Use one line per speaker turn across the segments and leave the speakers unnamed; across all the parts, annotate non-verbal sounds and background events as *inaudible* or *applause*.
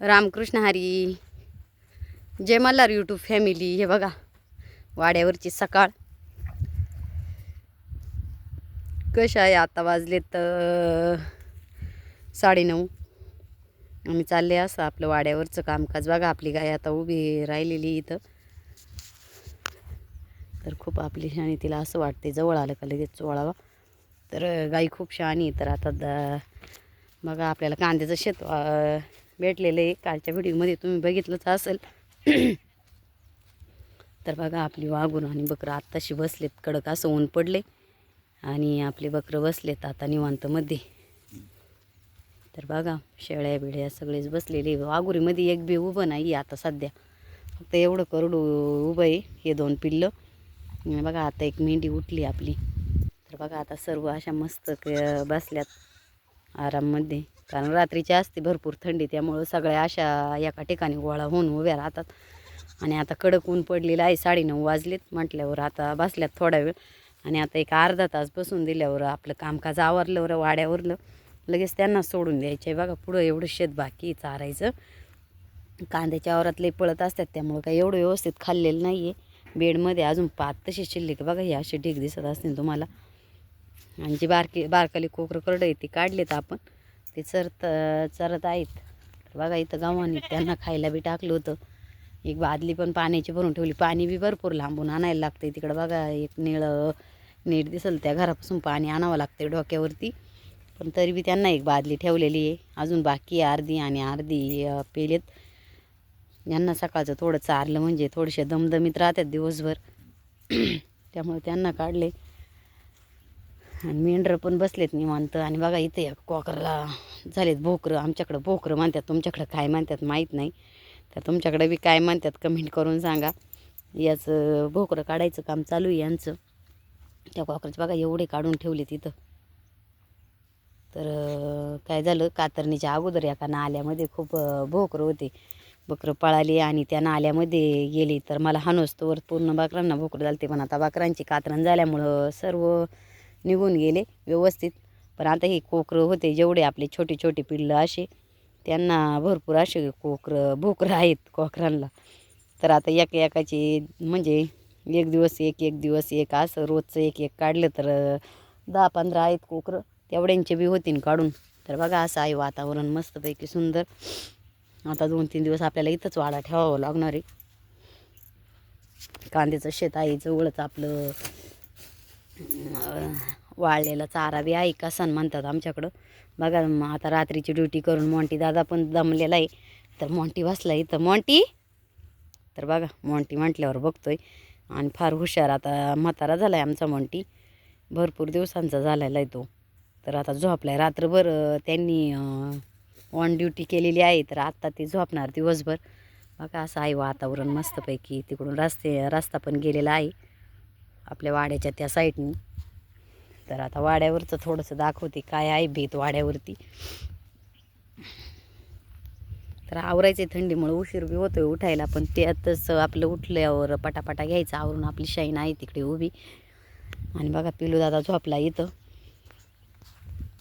रामकृष्ण हरी. जय Malhar YouTube family हे बघा वाड्यावरची सकाळ. कशा आहे आता वाजले तर? साडेनऊ. आम्ही चालले असं आपलं वाड्यावरचं कामकाज. बघा आपली गाय आता उभी राहिलेली इथं. तर खूप आपली शाणी तिला असं वाटते जवळ आलं का लगेच चोळावा तर गाई खूप शहाणी आहे. तर आता द बघा आपल्याला कांद्याचं शेत भेटलेलं आहे. कालच्या व्हिडिओमध्ये तुम्ही बघितलंच असेल. *clears throat* तर बघा आपली वाघून आणि बकरं आत्ताशी बसलेत. कडक असं ऊन पडले. आणि आपले बकरं बसलेत आता निवांतमध्ये तर बघा शेळ्या बिळ्या सगळेच बसलेले वाघुरीमध्ये एक बी उभं नाही आता सध्या. फक्त एवढं करडू उभं आहे हे दोन पिल्लं. बघा आता एक मेंढी उठली आपली. तर बघा आता सर्व अशा मस्त बसल्यात आराममध्ये. कारण रात्रीची असते भरपूर थंडी त्यामुळं सगळ्या अशा एका ठिकाणी गोळा होऊन उभ्या राहतात. आणि आता कडक ऊन पडलेलं आहे साडेनऊ वाजलेत म्हटल्यावर आता बसल्यात थोडा वेळ. आणि आता एक अर्धा तास बसून दिल्यावर आपलं कामकाज आवरल्यावर वाड्यावरलं लगेच त्यांना सोडून द्यायचं आहे बघा पुढं एवढं शेत बाकी चारायचं. कांद्याच्या आवरात लई पळत असतात त्यामुळं काही एवढं व्यवस्थित खाल्लेलं नाही आहे बेडमध्ये अजून पात तशी शिल्लक बघा हे असे ढीग दिसत असतील तुम्हाला. आणि जी बारकी बारकाली कोकरं करडं आहे ती काढलेत आपण. ते चरत चरत आहेत. तर बघा इथं गावाने त्यांना खायला बी टाकलं होतं. एक बादली पण पाण्याची भरून ठेवली. पाणी बी भरपूर लांबून आणायला लागतं तिकडं बघा एक निळं नीट दिसेल त्या घरापासून पाणी आणावं लागतं डोक्यावरती. पण तरी बी त्यांना एक बादली ठेवलेली आहे. अजून बाकी आहे अर्धी आणि अर्धी पेलेत. यांना सकाळचं थोडं चारलं म्हणजे थोडेसे दमदमीत राहतात दिवसभर. *clears throat* त्यामुळे त्यांना काढले. आणि मेंढरं पण बसलेत निवांत. आणि बघा इथे कॉकरला कोकरला झालेत भोकरं. आमच्याकडं भोकरं म्हणतात तुमच्याकडं काय म्हणतात माहीत नाही. तर तुमच्याकडे बी काय म्हणतात कमेंट करून सांगा. याचं भोकरं काढायचं काम चालू आहे यांचं. त्या कॉकरचं बघा एवढे काढून ठेवले तिथं तर काय झालं? कातरणीच्या अगोदर एका नाल्यामध्ये खूप भोकरं होते. बकरं पळाली आणि त्या नाल्यामध्ये गेली. तर मला हानोस्तोवर पूर्ण बकरांना भोकरं झालते पण आता बकरांची कातरण झाल्यामुळं सर्व निघून गेले व्यवस्थित. पण आता हे कोकरं होते जेवढे आपले छोटे छोटे पिल्लं असे त्यांना भरपूर असे कोकरं भोकरं आहेत कोकरांना तर आता एक एकाची म्हणजे एक दिवस एक एक दिवस एक असं रोजचं एक एक काढलं तर दहा पंधरा आहेत कोकरं तेवढ्यांचे बी होतीन काढून. तर बघा असं आहे वातावरण मस्तपैकी सुंदर. आता दोन तीन दिवस आपल्याला इथंच वाडा ठेवावं लागणार आहे. कांद्याचं शेत आहे जवळच आपलं वाळलेला चारा बी आहे का सण म्हणतात आमच्याकडं. बघा मग आता रात्रीची ड्युटी करून मोंटी दादा पण दमलेला आहे. तर मोंटी बसला इथं. मोंटी? तर बघा मोंटी म्हटल्यावर बघतोय. आणि फार हुशार आता म्हातारा झाला आहे आमचा मोंटी. भरपूर दिवसांचा झालेला आहे तो. तर आता झोपला आहे रात्रभर त्यांनी ऑन ड्युटी केलेली आहे. तर आत्ता ते झोपणार दिवसभर. बघा असं आहे वातावरण मस्तपैकी. तिकडून रस्ते रस्ता पण गेलेला आहे. आपल्या वाड्याच्या त्या साईडनी. तर आता वाड्यावरचं थोडंसं दाखवते काय आहे भीत वाड्यावरती. तर आवरायचे थंडीमुळे उशीर बी होतोय उठायला पण त्यातच आपलं उठल्यावर पटापटा घ्यायचं आवरून आपली शाईन आहे तिकडे उभी. आणि बघा पिलू दादा झोपला इथं.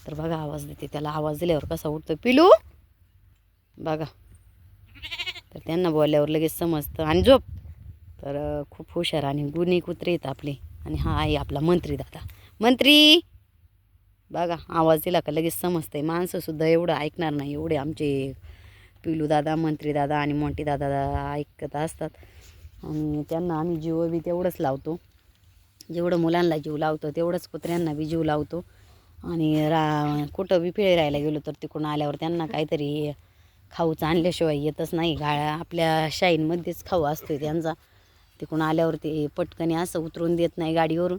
तर बघा आवाज देते त्याला. आवाज दिल्यावर कसा उठतो पिलू! बघा. तर त्यांना बोलल्यावर लगेच समजतं. आणि झोप! तर खूप हुशार आणि गुणी कुत्रे आहेत आपले. आणि हा आहे आपला मंत्री दादा. मंत्री! बघा आवाज दिला का लगेच समजतंय. माणसंसुद्धा एवढं ऐकणार नाही एवढे आमचे पिलू दादा मंत्री दादा आणि मोठी दादा ऐकत असतात. आणि त्यांना आम्ही जीव बी तेवढंच लावतो. जेवढं मुलांना जीव लावतो तेवढंच कुत्र्यांना बी जीव लावतो. आणि रा कुठं बी फिळे राहायला गेलो तर तिकडून आल्यावर त्यांना काहीतरी खाऊचं आणल्याशिवाय येतच नाही. गाळ्या आपल्या शाईनमध्येच खाऊ असतो त्यांचा. तिकडून आल्यावर ते पटकनी असं उतरून देत नाही गाडीवरून.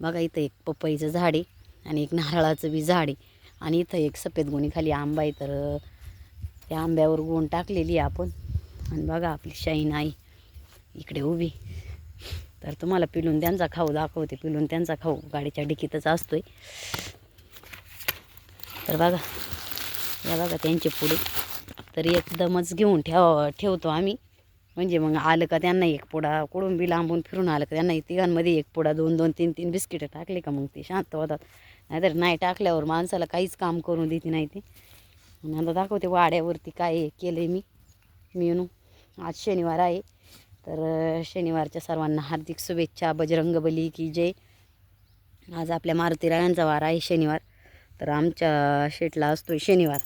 बघा इथं एक पपईचं झाड आहे आणि एक नारळाचं बी झाड आहे. आणि इथं एक सफेद गुणीखाली आंबा आहे. तर त्या आंब्यावर गुण टाकलेली आहे आपण. आणि बघा आपली शाईन आई इकडे उभी. तर तुम्हाला पिलून त्यांचा खाऊ दाखवते. पिलून त्यांचा खाऊ गाडीच्या डिकीतच असतोय. तर बघा या बघा त्यांचे पुढे. तर एकदमच घेऊन ठेव ठेवतो आम्ही. म्हणजे मग आलं का त्यांना एक पुडा कुडून बी लांबून फिरून आलं का त्यांना तिघांमध्ये एक पुडा दोन दोन तीन तीन बिस्किटं टाकले का मग ते शांत होतात. नाहीतर नाही टाकल्यावर माणसाला काहीच काम करून देते नाही ते. आता दाखवते वाड्यावरती काय केलं आहे मी. मेनू आज शनिवार आहे. तर शनिवारच्या सर्वांना हार्दिक शुभेच्छा बजरंगबली की जय. आज आपल्या मारुतीरायांचा वार आहे शनिवार. तर आमच्या शेटला असतो शनिवार.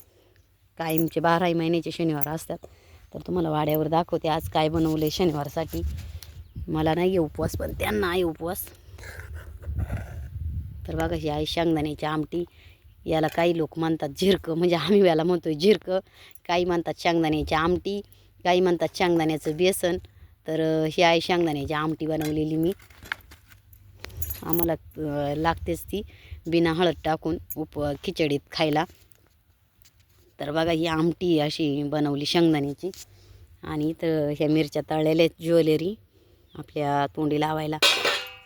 कायमचे बाराही महिन्याचे शनिवार असतात. तर तुम्हाला वाड्यावर दाखवते आज काय बनवले शनिवारसाठी. मला नाही आहे उपवास पण त्यांना आहे उपवास. तर बघा ही आहे शेंगदाण्याची आमटी याला काही लोक म्हणतात झिरकं म्हणजे आम्ही याला म्हणतो झिरकं. काही म्हणतात शेंगदाण्याची आमटी काही म्हणतात शेंगदाण्याचं बेसन. तर ही आहे शेंगदाण्याची आमटी बनवलेली मी. आम्हाला लागतेच ती बिना हळद टाकून उप खिचडीत खायला. तर बघा ही आमटी अशी बनवली शेंगदाण्याची. आणि इथं ह्या मिरच्या तळलेल्या आहेत ज्वेलरी आपल्या तोंडी लावायला.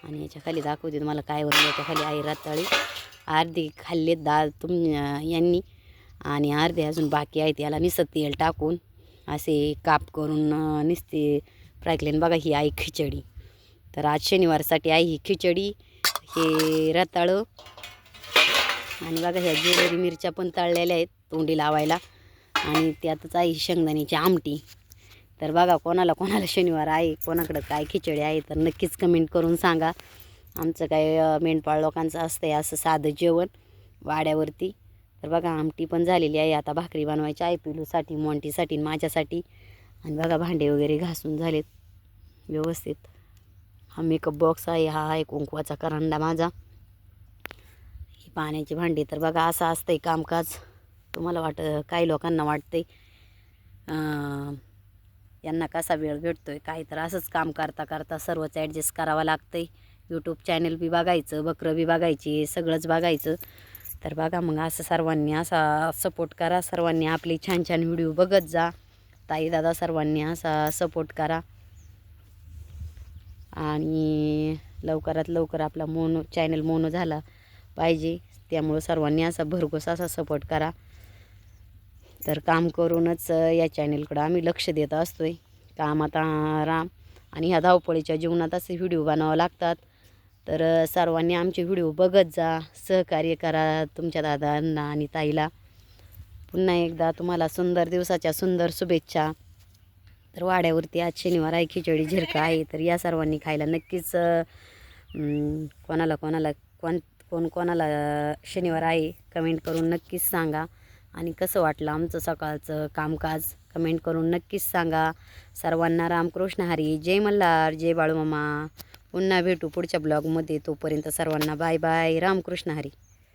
आणि याच्या खाली दाखवते तुम्हाला काय बनवलं याच्या खाली आई रताळी अर्धी खाल्ले दाल तुम यांनी. आणि अर्धे अजून बाकी आहेत याला निसत तेल टाकून असे काप करून निसते फ्रायकलेन. बघा ही आई खिचडी. तर आज शनिवारसाठी आई ही खिचडी हे रताळं आणि बघा ह्या ज्वेलरी मिरच्या पण तळलेल्या आहेत तोंडी लावायला. आणि त्यातच आहे शेंगदाण्याची आमटी. तर बघा कोणाला कोणाला शनिवार आहे कोणाकडं काय खिचडी आहे तर नक्कीच कमेंट करून सांगा. आमचं काय मेंढपाळ लोकांचं असतं आहे असं साधं जेवण वाड्यावरती. तर बघा आमटी पण झालेली आहे. आता भाकरी बनवायची आहे पिलूसाठी मोंटीसाठी माझ्यासाठी. आणि बघा भांडे वगैरे घासून झालेत. व्यवस्थित. हा मेकअप बॉक्स आहे हा आहे कुंकवाचा करंडा माझा. पाण्याची भांडी. तर बघा असं असतं आहे कामकाज. तुम्हाला वाट काही लोकांना वाटते यांना कसा वेळ भेटतो आहे काही तर असंच काम करता करता सर्वच ॲडजस्ट करावं लागतं आहे यूट्यूब चॅनल बी बघायचं बकरं बी बघायची सगळंच बघायचं. तर बघा मग असं सर्वांनी असा सपोर्ट करा. सर्वांनी आपले छान छान व्हिडिओ बघत जा. ताई दादा सर्वांनी असा सपोर्ट करा. आणि लवकरात लवकर आपला मोनो चॅनल मोनो झाला पाहिजे. त्यामुळं सर्वांनी असा भरघोस असा सपोर्ट करा. तर काम करूनच या चॅनेलकडं आम्ही लक्ष देत असतो आहे कामात राम आणि ह्या धावपळीच्या जीवनात असे व्हिडिओ बनवावं लागतात. तर सर्वांनी आमचे व्हिडिओ बघत जा सहकार्य करा तुमच्या दादांना आणि ताईला. पुन्हा एकदा तुम्हाला सुंदर दिवसाच्या सुंदर शुभेच्छा. तर वाड्यावरती आज शनिवार आहे खिचडी झिरका आहे तर या सर्वांनी खायला नक्कीच कोणाला कोणाला कोण कोण कोणाला शनिवार आहे कमेंट करून नक्कीच सांगा. आणि कसं वाटलं आमचं सकाळचं कामकाज? कमेंट करून नक्कीच सांगा. सर्वांना रामकृष्ण हरी. जय मल्हार जय बाळूमामा. पुन्हा भेटू पुढच्या ब्लॉगमध्ये तोपर्यंत सर्वांना बाय बाय रामकृष्ण हरी.